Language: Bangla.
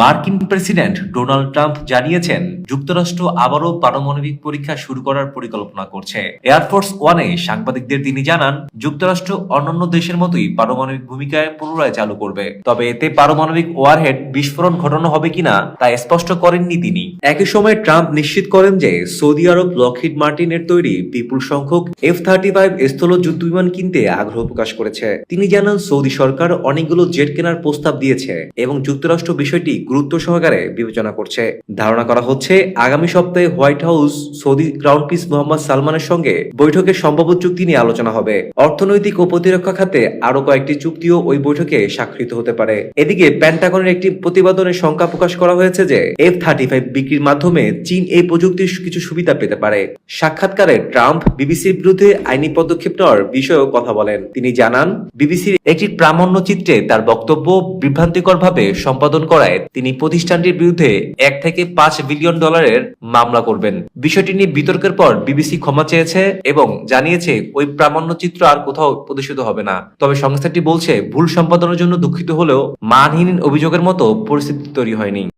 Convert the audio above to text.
মার্কিন প্রেসিডেন্ট ডোনাল্ড ট্রাম্প জানিয়েছেন, যুক্তরাষ্ট্র আবারও পারমাণবিক পরীক্ষা শুরু করার পরিকল্পনা করছে। এয়ারফোর্স ওয়ানে সাংবাদিকদের তিনি জানান, যুক্তরাষ্ট্র অন্যান্য দেশের মতোই পারমাণবিক ভূমিকায় পুনরায় চালু করবে। তবে এতে পারমাণবিক ওয়ারহেড বিস্ফোরণ ঘটানো হবে কিনা তা স্পষ্ট করেননি তিনি। একই সময় ট্রাম্প নিশ্চিত করেন যে, সৌদি আরব লকহিড মার্টিনের তৈরি বিপুল সংখ্যক এফ থার্টি ফাইভ স্থল যুদ্ধবিমান কিনতে আগ্রহ প্রকাশ করেছে। তিনি জানান, সৌদি সরকার অনেকগুলো জেট কেনার প্রস্তাব দিয়েছে এবং যুক্তরাষ্ট্র বিষয়টি গুরুত্ব সহকারে বিবেচনা করছে। ধারণা করা হচ্ছে, আগামী সপ্তাহে White House Saudi crown prince Mohammed সালমানের সঙ্গে বৈঠকে সম্ভাব্য চুক্তি নিয়ে আলোচনা হবে। অর্থনৈতিক ও প্রতিরক্ষা খাতে আরও কয়েকটি চুক্তিও ওই বৈঠকে স্বাক্ষরিত হতে পারে। এদিকে প্যান্টাগনের একটি প্রতিবেদনে শঙ্কা প্রকাশ করা হয়েছে যে, এফ থার্টি ফাইভ বিক্রির মাধ্যমে চীন এই প্রযুক্তির কিছু সুবিধা পেতে পারে। সাক্ষাৎকারে ট্রাম্প বিবিসির বিরুদ্ধে আইনি পদক্ষেপ নেওয়ার বিষয়েও কথা বলেন। তিনি জানান, বিবিসির একটি প্রামাণ্য চিত্রে তার বক্তব্য বিভ্রান্তিকরভাবে সম্পাদন করায় তিনি প্রতিষ্ঠানটির বিরুদ্ধে এক থেকে পাঁচ বিলিয়ন ডলারের মামলা করবেন। বিষয়টি নিয়ে বিতর্কের পর বিবিসি ক্ষমা চেয়েছে এবং জানিয়েছে, ওই প্রামাণ্য চিত্র আর কোথাও প্রদর্শিত হবে না। তবে সংস্থাটি বলছে, ভুল সম্পাদনের জন্য দুঃখিত হলেও মানহীন অভিযোগের মতো পরিস্থিতি তৈরি হয়নি।